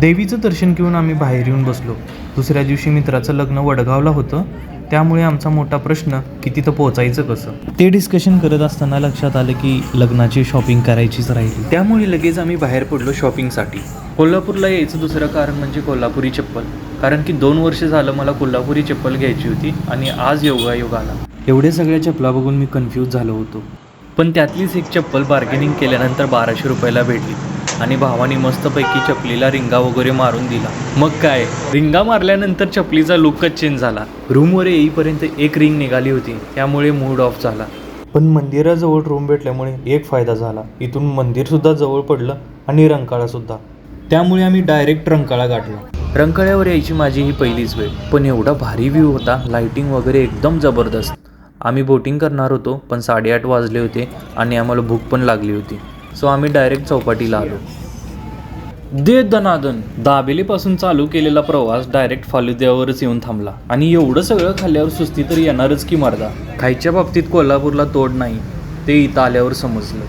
देवीचं दर्शन घेऊन आम्ही बाहेर येऊन बसलो. दुसऱ्या दिवशी मित्राचं लग्न वडगावला होतं. त्यामुळे आमचा मोठा प्रश्न की तिथं पोहोचायचं कसं? ते डिस्कशन करत असताना लक्षात आलं की लग्नाची शॉपिंग करायचीच राहिली. त्यामुळे लगेच आम्ही बाहेर पडलो शॉपिंगसाठी कोल्हापूरला यायचं दुसरं कारण म्हणजे कोल्हापुरी चप्पल. कारण की दोन वर्ष झालं मला कोल्हापुरी चप्पल घ्यायची होती आणि आज योगायोग आला. एवढ्या सगळ्या चपला बघून मी कन्फ्यूज झालो होतो. पण त्यातलीच एक चप्पल बार्गेनिंग केल्यानंतर बाराशे रुपयाला भेटली. आणि भावानी मस्तपैकी चपलीला रिंगा वगैरे मारून दिला. मग काय? रिंगा मारल्यानंतर चपलीचा लुकच चेंज झाला. रूमवर येईपर्यंत एक रिंग निघाली होती. त्यामुळे मूड ऑफ झाला. पण मंदिराजवळ रूम भेटल्यामुळे एक फायदा झाला. इथून मंदिरसुद्धा जवळ पडलं आणि रंकाळासुद्धा त्यामुळे आम्ही डायरेक्ट रंकाळा गाठलो. रंकाळ्यावर यायची माझी ही पहिलीच वेळ. पण एवढा भारी व्ह्यू होता. लाइटिंग वगैरे एकदम जबरदस्त. आम्ही बोटिंग करणार होतो पण साडेआठ वाजले होते आणि आम्हाला भूक पण लागली होती. सो आम्ही डायरेक्ट चौपाटीला आलो. दे दनादन दाबेलीपासून चालू केलेला प्रवास डायरेक्ट फालुद्यावरच येऊन थांबला. आणि एवढं सगळं खाल्ल्यावर सुस्ती तर येणारच की मर्दा. खायच्या बाबतीत कोल्हापूरला तोड नाही ते इथं आल्यावर समजलं.